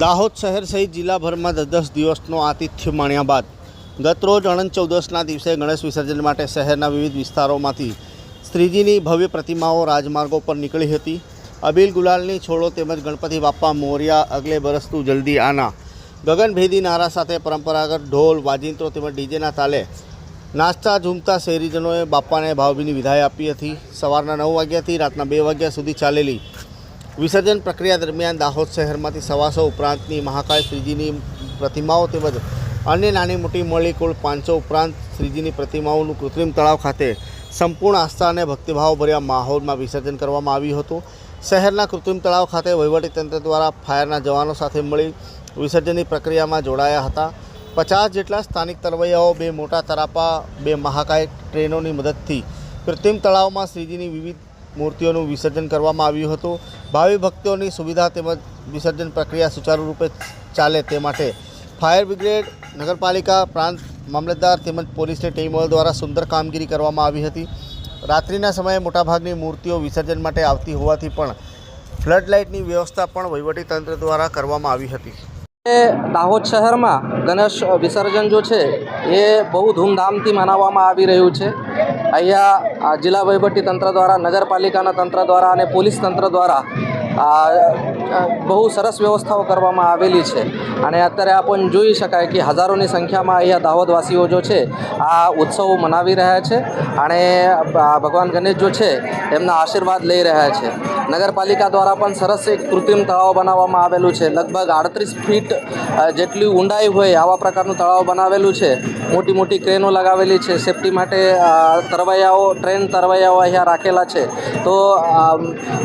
દાહોદ શહેર સહિત જિલ્લાભરમાં દસ દસ દિવસનો આતિથ્ય માણ્યા બાદ ગતરોજ અનંત ચૌદસના દિવસે ગણેશ વિસર્જન માટે શહેરના વિવિધ વિસ્તારોમાંથી શ્રીજીની ભવ્ય પ્રતિમાઓ રાજમાર્ગો પર નીકળી હતી. અબીલ ગુલાલની છોડો તેમજ ગણપતિ બાપ્પા મોરિયા, અગલે બરસતું જલ્દી આના. ગગનભેદી નારા સાથે પરંપરાગત ઢોલ, વાજિંત્રો તેમજ ડીજેના તાલે નાચતા ઝૂમતા શહેરીજનોએ બાપ્પાને ભાવભીની વિદાય આપી હતી. સવારના નવ વાગ્યાથી રાતના બે વાગ્યા સુધી ચાલેલી વિસર્જન પ્રક્રિયા દરમિયાન દાહોદ શહેરમાંથી સવાસો ઉપરાંતની મહાકાય શ્રીજીની પ્રતિમાઓ તેમજ અન્ય નાની મોટી મળી કુલ પાંચસો ઉપરાંત શ્રીજીની પ્રતિમાઓનું કૃત્રિમ તળાવ ખાતે સંપૂર્ણ આસ્થા અને ભક્તિભાવભર્યા માહોલમાં વિસર્જન કરવામાં આવ્યું હતું. શહેરના કૃત્રિમ તળાવ ખાતે વહીવટીતંત્ર દ્વારા ફાયરના જવાનો સાથે મળી વિસર્જનની પ્રક્રિયામાં જોડાયા હતા. પચાસ જેટલા સ્થાનિક તરવૈયાઓ, બે મોટા તરાપા, બે મહાકાય ટ્રેનોની મદદથી કૃત્રિમ તળાવમાં શ્રીજીની વિવિધ મૂર્તિઓનું વિસર્જન કરવામાં આવ્યું હતું. ભાવિ ભક્તોની સુવિધા તેમજ વિસર્જન પ્રક્રિયા સુચારુરૂપે ચાલે તે માટે ફાયર બ્રિગેડ, નગરપાલિકા, પ્રાંત મામલતદાર તેમજ પોલીસની ટીમો દ્વારા સુંદર કામગીરી કરવામાં આવી હતી. રાત્રિના સમયે મોટાભાગની મૂર્તિઓ વિસર્જન માટે આવતી હોવાથી પણ ફ્લડ લાઇટની વ્યવસ્થા પણ વહીવટીતંત્ર દ્વારા કરવામાં આવી હતી. દાહોદ શહેરમાં ગણેશ વિસર્જન જો છે, એ બહુ ધૂમધામથી મનાવવામાં આવી રહ્યું છે. અહીંયા જિલ્લા તંત્ર દ્વારા નગરપાલિકાના તંત્ર દ્વારા અને પોલીસ તંત્ર દ્વારા બહુ સરસ વ્યવસ્થાઓ કરવામાં આવેલી છે. અને અત્યારે આપણ જોઈ શકાય કે હજારોની સંખ્યામાં અહીંયા દાહોદવાસીઓ જો છે, આ ઉત્સવ મનાવી રહ્યા છે અને ભગવાન ગણેશ જો છે, એમના આશીર્વાદ લઈ રહ્યા છે. નગરપાલિકા દ્વારા પણ સરસ એક કૃત્રિમ તળાવ બનાવવામાં આવેલું છે. લગભગ આડત્રીસ ફીટ જેટલી ઊંડાઈ હોય આવા પ્રકારનું તળાવ બનાવેલું છે. મોટી મોટી ક્રેનો લગાવેલી છે. સેફટી માટે તરવૈયાઓ, ટ્રેન તરવૈયાઓ અહીંયા રાખેલા છે. તો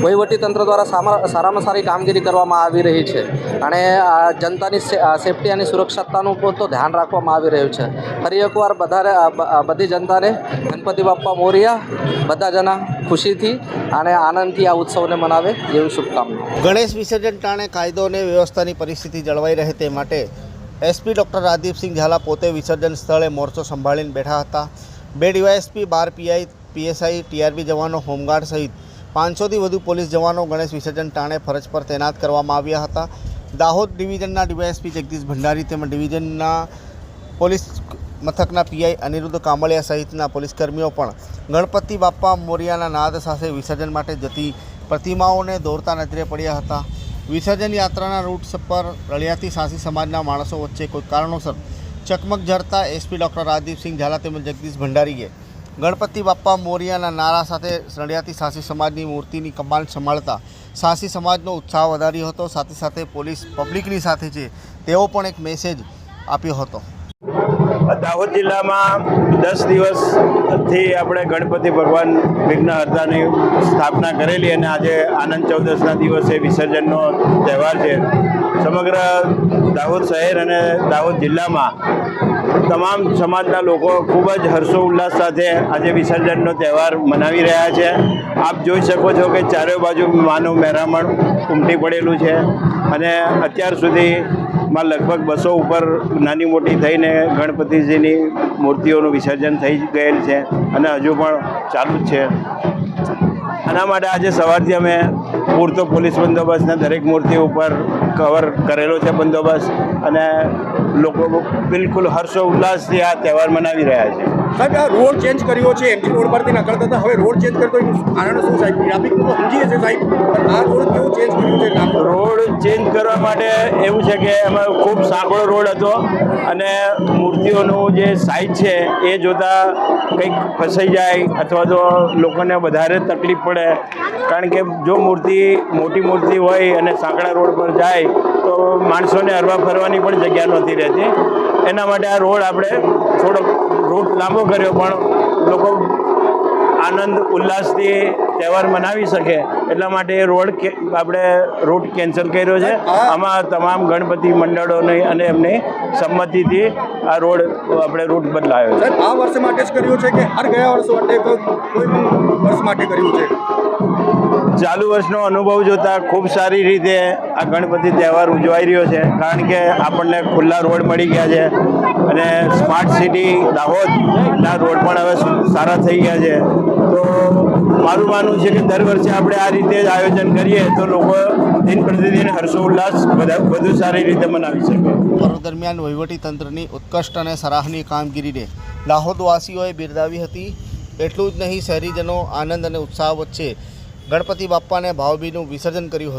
વહીવટીતંત્ર વહીવટી તંત્ર દ્વારા સામા સારામાં સારી કામગીરી કરવામાં આવી રહી છે. અને જનતાની સેફટી અને સુરક્ષાનું પણ તો ધ્યાન રાખવામાં આવી રહ્યું છે. ફરી એકવાર બધાને અ, બ- અ, બધી જનતાને ગણપતિ બાપ્પા મોરિયા બધા જણા ખુશીથી અને આનંદથી આ ઉત્સવને મનાવે એવી શુભકામના. ગણેશ વિસર્જન ટાણે કાયદો અને વ્યવસ્થાની પરિસ્થિતિ જળવાઈ રહે તે માટે એસપી ડૉક્ટર રાજદીપસિંહ ઝાલા પોતે વિસર્જન સ્થળે મોરચો સંભાળીને બેઠા હતા. બે ડીવાયએસપી બાર પીઆઈ પીએસઆઈ ટીઆરબી જવાનો હોમગાર્ડ સહિત પાંચસોથી વધુ પોલીસ જવાનો ગણેશ વિસર્જન ટાણે ફરજ પર તૈનાત કરવામાં આવ્યા હતા. દાહોદ ડિવિઝનના ડીવાયએસપી જગદીશ ભંડારી તેમજ ડિવિઝનના પોલીસ મથકના પીઆઈ અનિરુદ્ધ કામળિયા સહિતના પોલીસ કર્મીઓ પણ ગણપતિ બાપ્પા મોરિયાના નાદ સાથે વિસર્જન માટે જતી પ્રતિમાઓને દોરતા નજરે પડ્યા હતા. વિસર્જન યાત્રાના રૂટ પર રળિયાતી સાસી સમાજના માણસો વચ્ચે કોઈ કારણોસર ચકમક ઝરતા એસપી ડૉક્ટર રાજદીપસિંહ ઝાલા તેમજ જગદીશ ભંડારીએ ગણપતિ બાપ્પા મોરિયાના નારા સાથે રળિયાતી સાસી સમાજની મૂર્તિની કમાન સંભાળતા સાસી સમાજનો ઉત્સાહ વધાર્યો હતો. સાથે સાથે પોલીસ પબ્લિકની સાથે છે તેવો પણ એક મેસેજ આપ્યો હતો. દાહોદ જિલ્લામાં દસ દિવસથી આપણે ગણપતિ ભગવાન વિઘ્નહર્તાની સ્થાપના કરેલી અને આજે આનંદ ચૌદસના દિવસે વિસર્જનનો તહેવાર છે. સમગ્ર દાહોદ શહેર અને દાહોદ જિલ્લામાં તમામ સમાજના લોકો ખૂબ જ હર્ષો ઉલ્લાસ સાથે આજે વિસર્જનનો તહેવાર મનાવી રહ્યા છે. આપ જોઈ શકો છો કે ચારે બાજુ માનવ મહેરામણ ઉમટી પડેલું છે અને અત્યાર સુધી માં લગભગ બસો ઉપર નાની મોટી થઈને ગણપતિજીની મૂર્તિઓનું વિસર્જન થઈ ગયેલ છે અને હજુ પણ ચાલુ જ છે. આના માટે આજે સવારથી અમે પૂરતો પોલીસ બંદોબસ્તને દરેક મૂર્તિ ઉપર કવર કરેલો છે બંદોબસ્ત અને લોકો બિલકુલ હર્ષો ઉલ્લાસથી આ તહેવાર મનાવી રહ્યા છે. સાહેબ આ રોડ ચેન્જ કર્યો છે એમજી રોડ પરથી નીકળતા હતા. હવે રોડ ચેન્જ કરતો કારણ શું સાહેબ? ટ્રાફિક તો સમજીએ છે સાહેબ. પણ આ રોડ કેવો ચેન્જ કર્યું છે? રોડ ચેન્જ કરવા માટે એવું છે કે એમાં ખૂબ સાંકળો રોડ હતો અને મૂર્તિઓનું જે સાઇઝ છે એ જોતાં કંઈક ફસાઈ જાય અથવા તો લોકોને વધારે તકલીફ પડે. કારણ કે જો મૂર્તિ મોટી મૂર્તિ હોય અને સાંકડા રોડ પર જાય, તો માણસોને હરવા ફરવાની પણ જગ્યા નહોતી રહેતી. એના માટે આ રોડ આપણે થોડોક રૂટ લાંબો કર્યો, પણ લોકો આનંદ, ઉલ્લાસથી તહેવાર મનાવી શકે. એટલા માટે એ રોડ આપણે રૂટ કેન્સલ કર્યો છે. આમાં તમામ ગણપતિ મંડળોની અને એમની સંમતિથી આ રોડ આપણે રૂટ બદલાયો છે. આ વર્ષ માટે જ કર્યું છે કે, હર ગયા વર્ષ માટે કોઈ વર્ષ માટે કર્યું છે? ચાલુ વર્ષનો અનુભવ જોતાં ખૂબ સારી રીતે આ ગણપતિ તહેવાર ઉજવાઈ રહ્યો છે. કારણ કે આપણને ખુલ્લા રોડ મળી ગયા છે અને સ્માર્ટ સિટી દાહોદના રોડ પણ હવે સારા થઈ ગયા છે. તો મારું માનવું છે કે દર વર્ષે આપણે આ રીતે જ આયોજન કરીએ તો લોકો દિન પ્રતિદિન હર્ષોલ્લાસ વધુ સારી રીતે મનાવી શકે. પર્વ દરમિયાન વહીવટી તંત્રની ઉત્કૃષ્ટ અને સરાહનીય કામગીરીને દાહોદવાસીઓએ બિરદાવી હતી. એટલું જ નહીં, શહેરીજનો આનંદ અને ઉત્સાહ વચ્ચે ગણપતિ બાપ્પાને ભાવભીનું વિસર્જન કર્યું હતું.